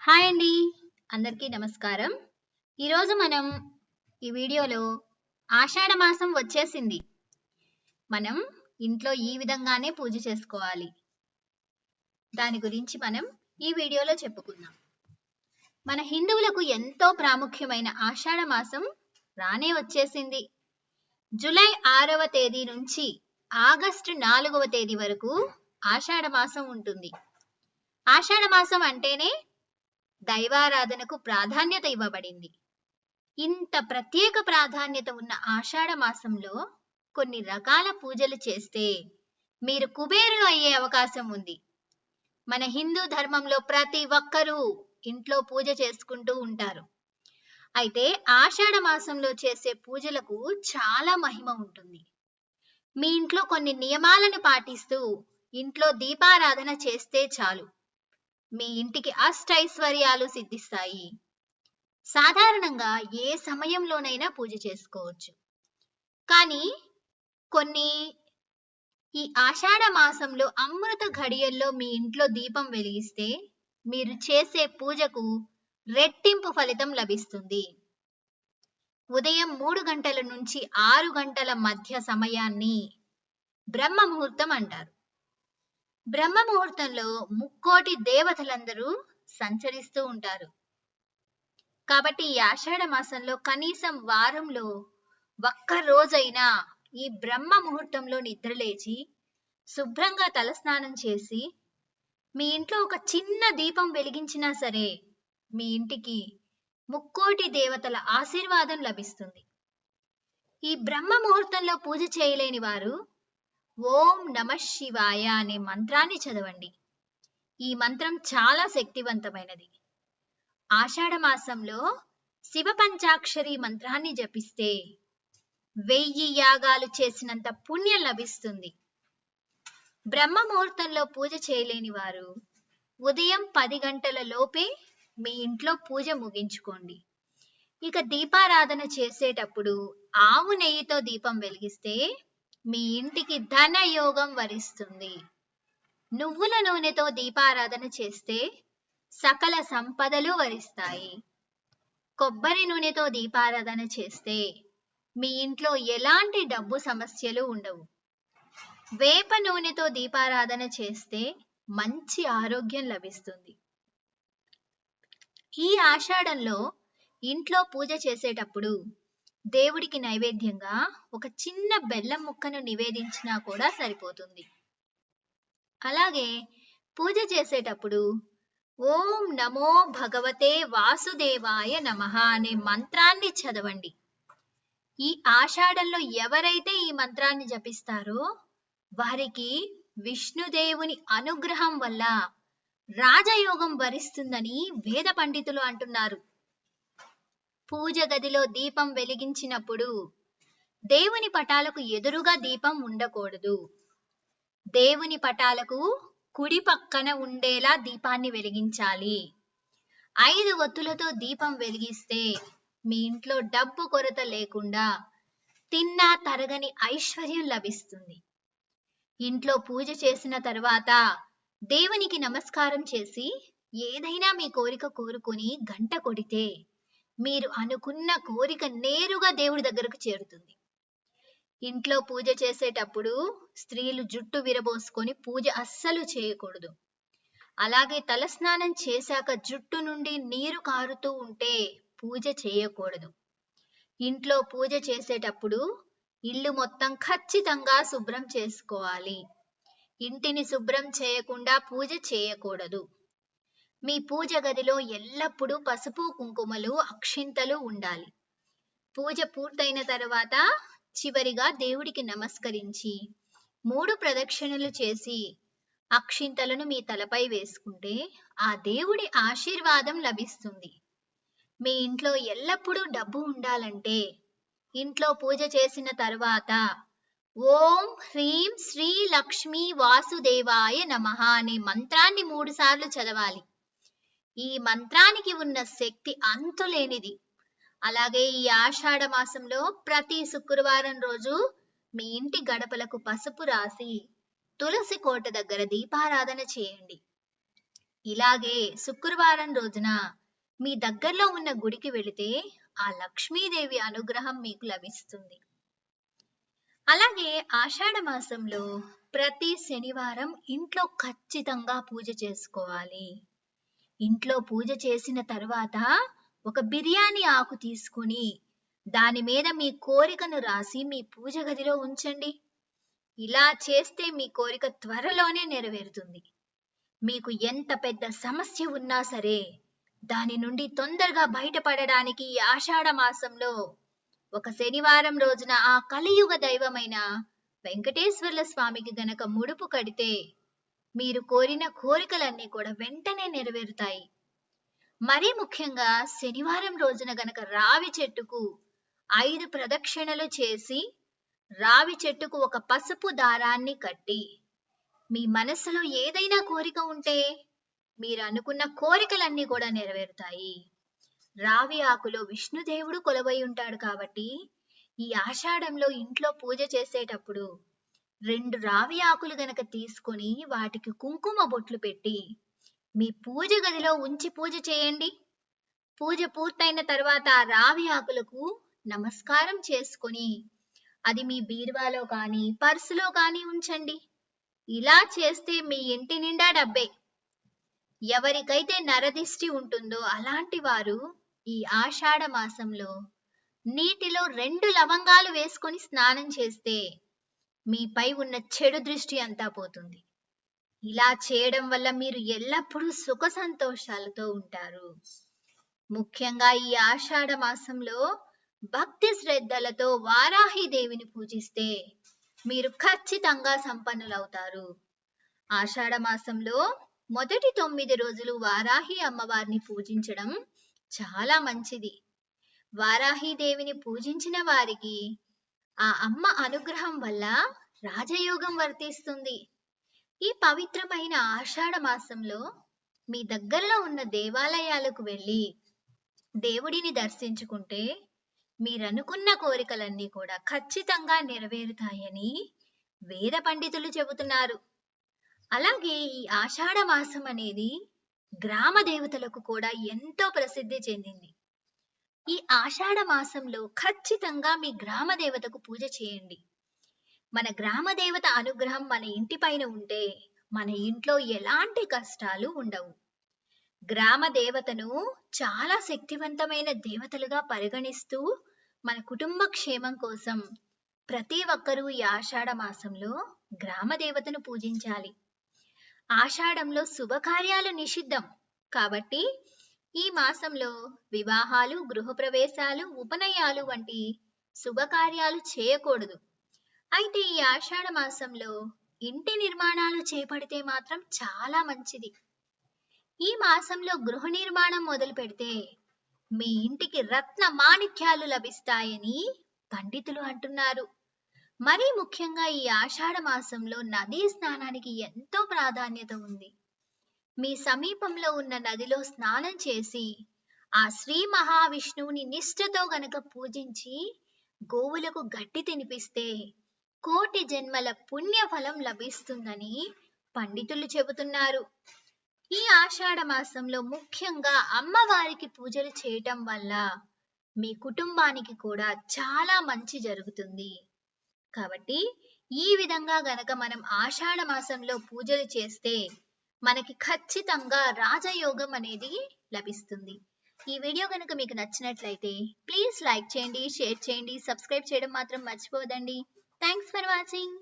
Hi అండి. అందరికీ నమస్కారం. ఈరోజు మనం ఈ వీడియోలో ఆషాఢ మాసం వచ్చేసింది. మనం ఇంట్లో ఈ విధంగానే పూజ చేసుకోవాలి. దాని గురించి మనం ఈ వీడియోలో చెప్పుకుందాం. మన హిందువులకు ఎంతో ప్రాముఖ్యమైన ఆషాఢ మాసం రానే వచ్చేసింది. జూలై ఆరవ తేదీ నుంచి ఆగస్టు నాలుగవ తేదీ వరకు ఆషాఢ మాసం ఉంటుంది. ఆషాఢమాసం అంటేనే దైవారాధనకు ప్రాధాన్యత ఇవ్వబడింది. ఇంత ప్రత్యేక ప్రాధాన్యత ఉన్న ఆషాఢ మాసంలో కొన్ని రకాల పూజలు చేస్తే మీరు కుబేరులు అయ్యే అవకాశం ఉంది. మన హిందూ ధర్మంలో ప్రతి ఒక్కరూ ఇంట్లో పూజ చేసుకుంటూ ఉంటారు. అయితే ఆషాఢ మాసంలో చేసే పూజలకు చాలా మహిమ ఉంటుంది. మీ ఇంట్లో కొన్ని నియమాలను పాటిస్తూ ఇంట్లో దీపారాధన చేస్తే చాలు. మీ ఇంటికి అష్టైశ్వర్యాలు సిద్ధిస్తాయి. సాధారణంగా ఏ సమయంలోనైనా పూజ చేసుకోవచ్చు. కానీ కొన్ని ఈ ఆషాఢ మాసంలో అమృత ఘడియల్లో మీ ఇంట్లో దీపం వెలిగిస్తే మీరు చేసే పూజకు రెట్టింపు ఫలితం లభిస్తుంది. ఉదయం మూడు గంటల నుంచి ఆరు గంటల మధ్య సమయాన్ని బ్రహ్మ ముహూర్తం అంటారు. బ్రహ్మ ముహూర్తంలో ముక్కోటి దేవతలందరూ సంచరిస్తూ ఉంటారు. కాబట్టి ఈ ఆషాఢ మాసంలో కనీసం వారంలో ఒక్క రోజైనా ఈ బ్రహ్మ ముహూర్తంలో నిద్రలేచి శుభ్రంగా తలస్నానం చేసి మీ ఇంట్లో ఒక చిన్న దీపం వెలిగించినా సరే మీ ఇంటికి ముక్కోటి దేవతల ఆశీర్వాదం లభిస్తుంది. ఈ బ్రహ్మ ముహూర్తంలో పూజ చేయలేని వారు ఓం నమ శివాయ అనే మంత్రాన్ని చదవండి. ఈ మంత్రం చాలా శక్తివంతమైనది. ఆషాఢ మాసంలో శివ పంచాక్షరి మంత్రాన్ని జపిస్తే వెయ్యి యాగాలు చేసినంత పుణ్యం లభిస్తుంది. బ్రహ్మ ముహూర్తంలో పూజ చేయలేని వారు ఉదయం పది గంటల లోపే మీ ఇంట్లో పూజ ముగించుకోండి. ఇక దీపారాధన చేసేటప్పుడు ఆవు నెయ్యితో దీపం వెలిగిస్తే మీ ఇంటికి ధన యోగం వరిస్తుంది. నువ్వుల నూనెతో దీపారాధన చేస్తే సకల సంపదలు వరిస్తాయి. కొబ్బరి నూనెతో దీపారాధన చేస్తే మీ ఇంట్లో ఎలాంటి డబ్బు సమస్యలు ఉండవు. వేప నూనెతో దీపారాధన చేస్తే మంచి ఆరోగ్యం లభిస్తుంది. ఈ ఆషాఢంలో ఇంట్లో పూజ చేసేటప్పుడు దేవుడికి నైవేద్యంగా ఒక చిన్న బెల్లం ముక్కను నివేదించినా కూడా సరిపోతుంది. అలాగే పూజ చేసేటప్పుడు ఓం నమో భగవతే వాసుదేవాయ నమ అనే మంత్రాన్ని చదవండి. ఈ ఆషాఢంలో ఎవరైతే ఈ మంత్రాన్ని జపిస్తారో వారికి విష్ణుదేవుని అనుగ్రహం వల్ల రాజయోగం వరిస్తుందని వేద పండితులు అంటున్నారు. పూజ గదిలో దీపం వెలిగించినప్పుడు దేవుని పటాలకు ఎదురుగా దీపం ఉండకూడదు. దేవుని పటాలకు కుడి పక్కన ఉండేలా దీపాన్ని వెలిగించాలి. ఐదు ఒత్తులతో దీపం వెలిగిస్తే మీ ఇంట్లో డబ్బు కొరత లేకుండా తిన్నా తరగని ఐశ్వర్యం లభిస్తుంది. ఇంట్లో పూజ చేసిన తర్వాత దేవునికి నమస్కారం చేసి ఏదైనా మీ కోరిక కోరుకుని గంట కొడితే మీరు అనుకున్న కోరిక నేరుగా దేవుడి దగ్గరకు చేరుతుంది. ఇంట్లో పూజ చేసేటప్పుడు స్త్రీలు జుట్టు విరబోసుకొని పూజ అస్సలు చేయకూడదు. అలాగే తలస్నానం చేశాక జుట్టు నుండి నీరు కారుతూ ఉంటే పూజ చేయకూడదు. ఇంట్లో పూజ చేసేటప్పుడు ఇల్లు మొత్తం ఖచ్చితంగా శుభ్రం చేసుకోవాలి. ఇంటిని శుభ్రం చేయకుండా పూజ చేయకూడదు. మీ పూజ గదిలో ఎల్లప్పుడూ పసుపు కుంకుమలు అక్షింతలు ఉండాలి. పూజ పూర్తయిన తర్వాత చివరిగా దేవుడికి నమస్కరించి మూడు ప్రదక్షిణలు చేసి అక్షింతలను మీ తలపై వేసుకుంటే ఆ దేవుడి ఆశీర్వాదం లభిస్తుంది. మీ ఇంట్లో ఎల్లప్పుడూ డబ్బు ఉండాలంటే ఇంట్లో పూజ చేసిన తర్వాత ఓం హ్రీం శ్రీ లక్ష్మీ వాసుదేవాయ నమః అనే మంత్రాన్ని మూడు సార్లు చదవాలి. ఈ మంత్రానికి ఉన్న శక్తి అంతులేనిది. అలాగే ఈ ఆషాఢ మాసంలో ప్రతి శుక్రవారం రోజు మీ ఇంటి గడపలకు పసుపు రాసి తులసి కోట దగ్గర దీపారాధన చేయండి. ఇలాగే శుక్రవారం రోజున మీ దగ్గరలో ఉన్న గుడికి వెళితే ఆ లక్ష్మీదేవి అనుగ్రహం మీకు లభిస్తుంది. అలాగే ఆషాఢ మాసంలో ప్రతి శనివారం ఇంట్లో ఖచ్చితంగా పూజ చేసుకోవాలి. ఇంట్లో పూజ చేసిన తర్వాత ఒక బిర్యానీ ఆకు తీసుకుని దాని మీద మీ కోరికను రాసి మీ పూజ గదిలో ఉంచండి. ఇలా చేస్తే మీ కోరిక త్వరలోనే నెరవేరుతుంది. మీకు ఎంత పెద్ద సమస్య ఉన్నా సరే దాని నుండి తొందరగా బయటపడడానికి ఈ ఆషాఢ మాసంలో ఒక శనివారం రోజున ఆ కలియుగ దైవమైన వెంకటేశ్వర్ల స్వామికి గనక ముడుపు కడితే మీరు కోరిన కోరికలన్నీ కూడా వెంటనే నెరవేరుతాయి. మరీ ముఖ్యంగా శనివారం రోజున గనక రావి చెట్టుకు ఐదు ప్రదక్షిణలు చేసి రావి చెట్టుకు ఒక పసుపు దారాన్ని కట్టి మీ మనసులో ఏదైనా కోరిక ఉంటే మీరు అనుకున్న కోరికలన్నీ కూడా నెరవేరుతాయి. రావి ఆకులో విష్ణుదేవుడు కొలవై ఉంటాడు కాబట్టి ఈ ఆషాఢంలో ఇంట్లో పూజ చేసేటప్పుడు రెండు రావి ఆకులు గనక తీసుకొని వాటికి కుంకుమ బొట్లు పెట్టి మీ పూజ గదిలో ఉంచి పూజ చేయండి. పూజ పూర్తయిన తర్వాత ఆ రావి ఆకులకు నమస్కారం చేసుకొని అది మీ బీరువాలో కానీ పర్సులో కానీ ఉంచండి. ఇలా చేస్తే మీ ఇంటి నిండా డబ్బే. ఎవరికైతే నరదిష్టి ఉంటుందో అలాంటి వారు ఈ ఆషాఢ మాసంలో నీటిలో రెండు లవంగాలు వేసుకొని స్నానం చేస్తే మీపై ఉన్న చెడు దృష్టి అంతా పోతుంది. ఇలా చేయడం వల్ల మీరు ఎల్లప్పుడూ సుఖ సంతోషాలతో ఉంటారు. ముఖ్యంగా ఈ ఆషాఢ మాసంలో భక్తి శ్రద్ధలతో వారాహి దేవిని పూజిస్తే మీరు ఖచ్చితంగా సంపన్నులవుతారు. ఆషాఢ మాసంలో మొదటి తొమ్మిది రోజులు వారాహి అమ్మవారిని పూజించడం చాలా మంచిది. వారాహి దేవిని పూజించిన వారికి ఆ అమ్మ అనుగ్రహం వల్ల రాజయోగం వర్తిస్తుంది. ఈ పవిత్రమైన ఆషాఢ మాసంలో మీ దగ్గరలో ఉన్న దేవాలయాలకు వెళ్ళి దేవుడిని దర్శించుకుంటే మీరనుకున్న కోరికలన్నీ కూడా ఖచ్చితంగా నెరవేరుతాయని వేద పండితులు చెబుతున్నారు. అలాగే ఈ ఆషాఢ మాసం అనేది గ్రామ దేవతలకు కూడా ఎంతో ప్రసిద్ధి చెందింది. ఈ ఆషాఢ మాసంలో ఖచ్చితంగా మీ గ్రామ దేవతకు పూజ చేయండి. మన గ్రామ దేవత అనుగ్రహం మన ఇంటి పైన ఉంటే మన ఇంట్లో ఎలాంటి కష్టాలు ఉండవు. గ్రామ దేవతను చాలా శక్తివంతమైన దేవతలుగా పరిగణిస్తూ మన కుటుంబ క్షేమం కోసం ప్రతి ఒక్కరూ ఈ ఆషాఢ మాసంలో గ్రామ దేవతను పూజించాలి. ఆషాఢంలో శుభకార్యాలు నిషిద్ధం కాబట్టి ఈ మాసంలో వివాహాలు గృహప్రవేశాలు ఉపనయాలు వంటి శుభకార్యాలు చేయకూడదు. అయితే ఈ ఆషాఢ మాసంలో ఇంటి నిర్మాణాలు చేపడితే మాత్రం చాలా మంచిది. ఈ మాసంలో గృహ నిర్మాణం మొదలు పెడితే మీ ఇంటికి రత్న మాణిక్యాలు లభిస్తాయని పండితులు అంటున్నారు. మరీ ముఖ్యంగా ఈ ఆషాఢ మాసంలో నదీ స్నానానికి ఎంతో ప్రాధాన్యత ఉంది. మీ సమీపంలో ఉన్న నదిలో స్నానం చేసి ఆ శ్రీ మహావిష్ణువుని నిష్ఠతో గనక పూజించి గోవులకు గడ్డి తినిపిస్తే కోటి జన్మల పుణ్యఫలం లభిస్తుందని పండితులు చెబుతున్నారు. ఈ ఆషాఢ మాసంలో ముఖ్యంగా అమ్మవారికి పూజలు చేయటం వల్ల మీ కుటుంబానికి కూడా చాలా మంచి జరుగుతుంది. కాబట్టి ఈ విధంగా గనక మనం ఆషాఢ మాసంలో పూజలు చేస్తే మనకి ఖచ్చితంగా రాజయోగం అనేది లభిస్తుంది. ఈ వీడియో కనుక మీకు నచ్చినట్లయితే ప్లీజ్ లైక్ చేయండి షేర్ చేయండి సబ్స్క్రైబ్ చేయడం మాత్రం మర్చిపోదండి థ్యాంక్స్ ఫర్ వాచింగ్.